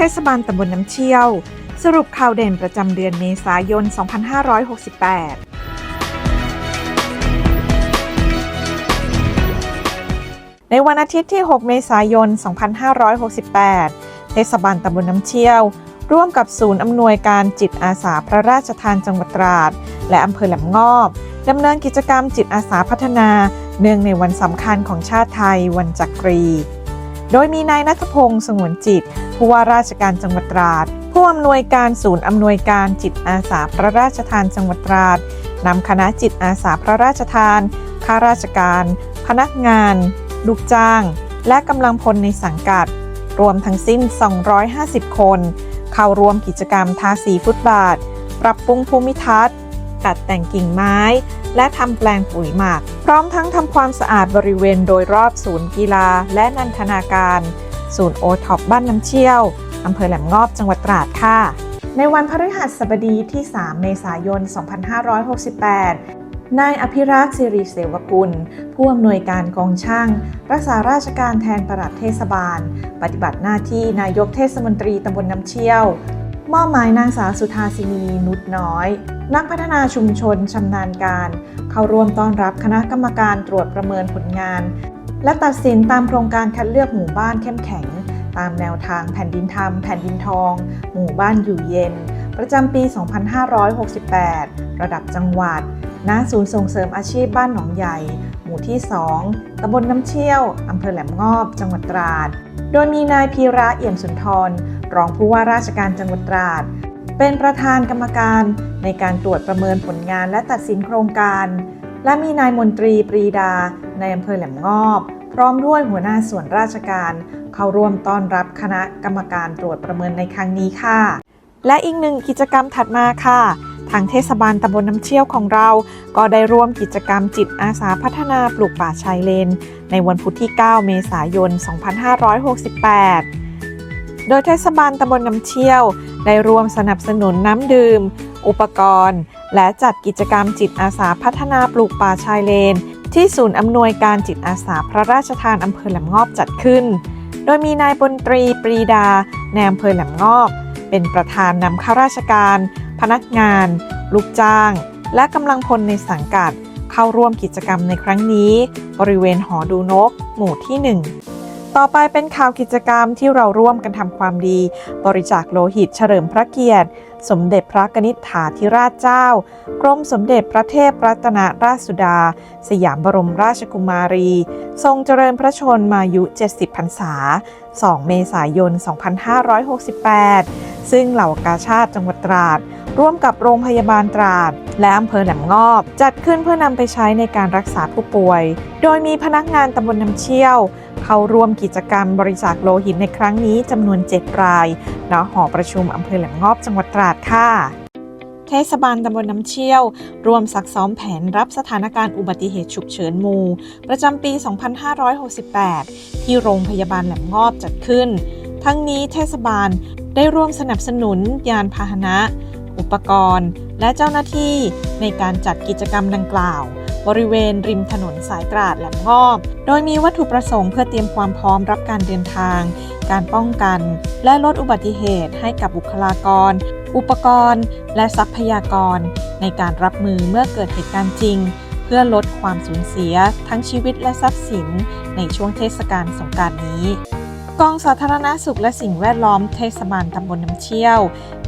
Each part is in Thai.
เทศบาลตำบลน้ำเชี่ยว สรุปข่าวเด่นประจำเดือนเมษายน 2568ในวันอาทิตย์ที่ 6 เมษายน 2568 เทศบาลตำบลน้ำเชี่ยว ร่วมกับศูนย์อำนวยการจิตอาสาพระราชทานจังหวัดตราด และอำเภอแหลมงอบดำเนินกิจกรรมจิตอาสาพัฒนา เนื่องในวันสำคัญของชาติไทยวันจักรี โดยมีนายนัทพงศ์สงวนจิต ผู้ว่าราชการจังหวัดตราด ผู้อำนวยการศูนย์อำนวยการจิตอาสาพระราชทานจังหวัดตราดนำคณะจิตอาสาพระราชทาน ข้าราชการ พนักงาน ลูกจ้าง และกำลังพลในสังกัด รวมทั้งสิ้น 250 คน เข้าร่วมกิจกรรมทาสีฟุตบาท ปรับปรุงภูมิทัศน์ ตัดแต่งกิ่งไม้ และทำแปลงปุ๋ยหมัก พร้อมทั้งทำความสะอาดบริเวณโดยรอบศูนย์กีฬาและนันทนาการ ศูนย์โอท็อปบ้านน้ำเชี่ยวอำเภอแหลมงอบจังหวัดตราดค่ะ ในวันพฤหัสบดีที่ 3 เมษายน 2568นายอภิรักษ์สิริเสวกุล ผู้อำนวยการกองช่าง รักษาราชการแทนปลัดเทศบาล ปฏิบัติหน้าที่นายกเทศมนตรีตำบลน้ำเชี่ยว มอบหมายนางสาวสุธาสินีนุชน้อย นักพัฒนาชุมชนชำนาญการ เข้าร่วมต้อนรับคณะกรรมการตรวจประเมินผลงาน และตัดสินตามโครงการคัดเลือกหมู่บ้านเข้มแข็ง ตามแนวทางแผ่นดินธรรม แผ่นดินทอง หมู่บ้านอยู่เย็น ประจำปี 2568 ระดับจังหวัด ณ ศูนย์ส่งเสริมอาชีพบ้านหนองใหญ่ หมู่ที่ 2 ตำบลน้ำเชี่ยว อำเภอแหลมงอบ จังหวัดตราด โดยมีนายพีระเอี่ยมสุนทร รองผู้ว่าราชการจังหวัดตราด เป็นประธานกรรมการในการตรวจประเมินผลงานและตัดสินโครงการ และมีนายมนตรีปรีดา ในอำเภอแหลมงอบ พร้อมด้วยหัวหน้าส่วนราชการ เข้าร่วมต้อนรับคณะกรรมการตรวจประเมินในครั้งนี้ค่ะ และอีกหนึ่งกิจกรรมถัดมาค่ะทางเทศบาลตำบลน้ำเชี่ยวของเรา ก็ได้ร่วมกิจกรรมจิตอาสาพัฒนาปลูกป่าชายเลน ในวันพุธที่ 9 เมษายน 2568 โดยเทศบาลตำบลน้ำเชี่ยว ได้ร่วมสนับสนุนน้ำดื่ม อุปกรณ์ และจัดกิจกรรมจิตอาสาพัฒนาปลูกป่าชายเลน ที่ศูนย์อำนวยการจิตอาสาพระราชทานอำเภอแหลมงอบจัดขึ้น โดยมีนายบนตรีปรีดาในอำเภอแหลมงอบ เป็นประธานนำข้าราชการ พนักงาน ลูกจ้าง และกำลังพลในสังกัด เข้าร่วมกิจกรรมในครั้งนี้ บริเวณหอดูนก หมู่ที่ 1 ต่อไปเป็นข่าวกิจกรรมที่เราร่วมกันทำความดี บริจาคโลหิตเฉลิมพระเกียรติ สมเด็จพระกนิษฐาธิราชเจ้า กรมสมเด็จพระเทพรัตนราชสุดา สยามบรมราชกุมารี ทรงเจริญพระชนมายุ 70 พรรษา 2 เมษายน 2568 ซึ่งเหล่ากาชาติจังหวัดตราด ร่วมกับโรงพยาบาลตราด และอำเภอแหลมงอบ จัดขึ้นเพื่อนำไปใช้ในการรักษาผู้ป่วย โดยมีพนักงานตำบลน้ำเชี่ยว เข้าร่วมกิจกรรมบริจาคโลหิตในครั้งนี้จำนวน 7 รายณหอประชุมอำเภอแหลมงอบจังหวัดตราดค่ะเทศบาลตำบลน้ำเชี่ยวรวมซักซ้อมแผนรับสถานการณ์อุบัติเหตุฉุกเฉินมู ประจำปี 2568 ที่โรงพยาบาลแหลมงอบจัดขึ้น ทั้งนี้เทศบาลได้ร่วมสนับสนุนยานพาหนะ อุปกรณ์ และเจ้าหน้าที่ในการจัดกิจกรรมดังกล่าว บริเวณริมถนนสายตราดแหลมงอบ โดยมีวัตถุประสงค์เพื่อเตรียมความพร้อมรับการเดินทาง การป้องกัน และลดอุบัติเหตุให้กับบุคลากร อุปกรณ์ และทรัพยากร ในการรับมือเมื่อเกิดเหตุการณ์จริง เพื่อลดความสูญเสีย ทั้งชีวิตและทรัพย์สิน ในช่วงเทศกาลสงกรารนี้ กองสาธารณาสุขและสิ่งแวดล้อมเทศบาลตำบลน้ำเชี่ยว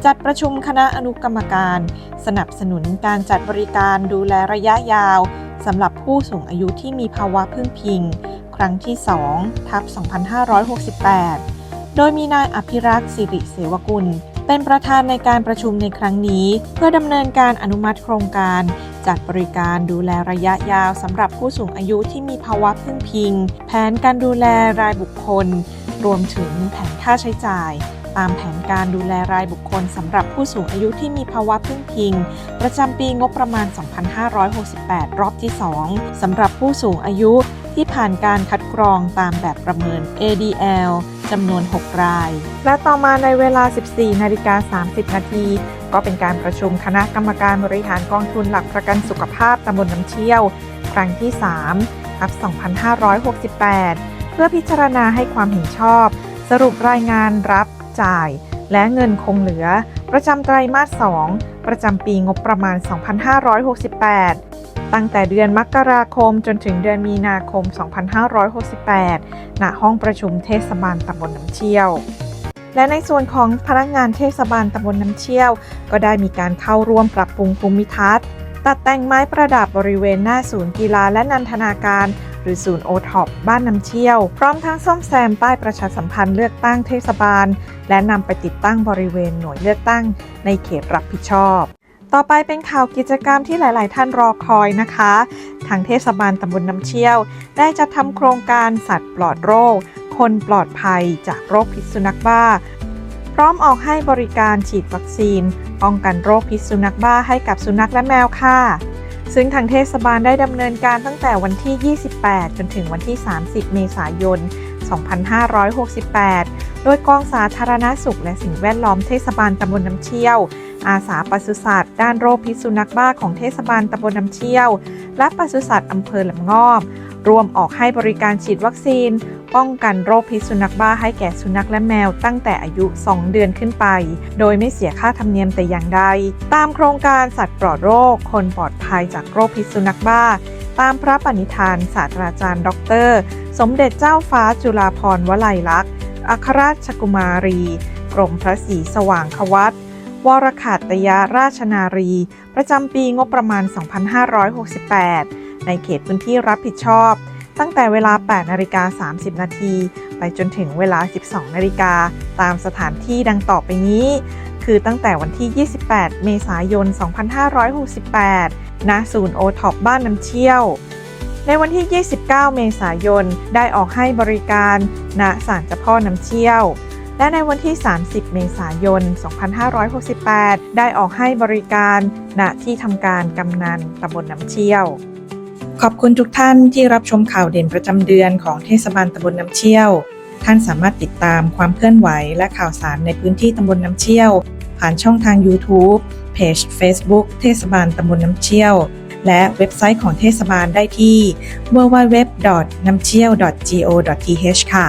จัดประชุมคณะอนุกรรมการ สนับสนุนการจัดบริการดูแลระยะยาวสำหรับผู้สูงอายุที่มีภาวะพึ่งพิง ครั้งที่2ทับ2568 โดยมีนายอภิรักษ์สิริเสวกุล เป็นประธานในการประชุมในครั้งนี้ เพื่อดำเนินการอนุมัติโครงการจัดบริการดูแลระยะยาวสำหรับผู้สูงอายุที่มีภาวะพึ่งพิง แผนการดูแลรายบุคคล รวมถึงแผนค่าใช้จ่าย ตามแผนการดูแลรายบุคคลสำหรับผู้สูงอายุที่มีภาวะพึ่งพิง ประจำปีงบประมาณ 2568 รอบที่ 2สำหรับผู้สูงอายุที่ผ่านการคัดกรองตามแบบประเมิน ADL จำนวน 6 ราย และต่อมาในเวลา 14 นาฬิกา 30 นาทีก็เป็นการประชุมคณะกรรมการบริหารกองทุนหลักประกันสุขภาพตำบลน้ำเชี่ยว ครั้งที่ 3 ทับ 2568 พื่อพิจารณาให้ความเห็นชอบ สรุปรายงานรับจ่าย และเงินคงเหลือ ประจำไตรมาส 2 ประจำปีงบประมาณ 2568 ตั้งแต่เดือนมกราคมจนถึงเดือนมีนาคม 2568 ณ ห้องประชุมเทศบาลตำบลน้ำเชี่ยว และในส่วนของพนักงานเทศบาลตำบลน้ำเชี่ยว ก็ได้มีการเข้าร่วมปรับปรุงภูมิทัศน์ตัดแต่งไม้ประดับบริเวณหน้าศูนย์กีฬาและนันทนาการ หรือศูนย์โอท็อปบ้านน้ำเชี่ยว พร้อมทั้งซ่อมแซมป้ายประชาสัมพันธ์เลือกตั้งเทศบาล และนำไปติดตั้งบริเวณหน่วยเลือกตั้งในเขตรับผิดชอบต่อไปเป็นข่าวกิจกรรมที่หลาย ๆ ท่านรอคอยนะคะ ทางเทศบาลตำบลน้ำเชี่ยว ได้จัดทำโครงการสัตว์ปลอดโรค คนปลอดภัยจากโรคพิษสุนัขบ้า พร้อมออกให้บริการฉีดวัคซีน ป้องกันโรคพิษสุนัขบ้าให้กับสุนัขและแมวค่ะ ซึ่งทางเทศบาลได้ดำเนินการตั้งแต่วันที่ 28 จนถึงวันที่ 30 เมษายน 2568 โดยกองสาธารณสุขและสิ่งแวดล้อมเทศบาลตำบลน้ำเชี่ยว อาสาปศุสัตว์ด้านโรคพิษสุนัขบ้าของเทศบาลตำบลน้ำเชี่ยว และปศุสัตว์อำเภอลำงอบ รวมออกให้บริการฉีดวัคซีน ป้องกันโรคพิษสุนัขบ้าให้แก่สุนัขและแมวตั้งแต่อายุ 2 เดือนขึ้นไป โดยไม่เสียค่าธรรมเนียมแต่อย่างใด ตามโครงการสัตว์ปลอดโรค คนปลอดภัยจากโรคพิษสุนัขบ้า ตามพระปณิธาน ศาสตราจารย์ ดร สมเด็จเจ้าฟ้าจุฬาภรณ์วลัยลักษณ์ อัครราชกุมารี กรมพระศรีสว่างควัตวรขาตยาราชนารี ประจำปีงบประมาณ 2568 ในเขตพื้นที่รับผิดชอบ ตั้งแต่เวลา 8 นาฬิกา 30 นาทีไปจนถึงเวลา 12 นาฬิกาตามสถานที่ดังต่อไปนี้ คือตั้งแต่วันที่ 28 เมษายน 2568 ณ ศูนย์โอท็อปบ้านน้ำเชี่ยว ในวันที่ 29 เมษายน ได้ออกให้บริการ ณ ศาลเจ้าพ่อน้ำเชี่ยว และในวันที่ 30 เมษายน 2568 ได้ออกให้บริการ ณ ที่ทำการกำนันตำบลน้ำเชี่ยว ขอบคุณทุกท่านที่รับชมข่าวเด่นประจำเดือนของเทศบาลตำบลน้ำเชี่ยว ท่านสามารถติดตามความเคลื่อนไหวและข่าวสารในพื้นที่ตำบลน้ำเชี่ยว ผ่านช่องทาง YouTube เพจ Facebook เทศบาลตำบลน้ำเชี่ยว และเว็บไซต์ของเทศบาลได้ที่ www.namchiel.go.th ค่ะ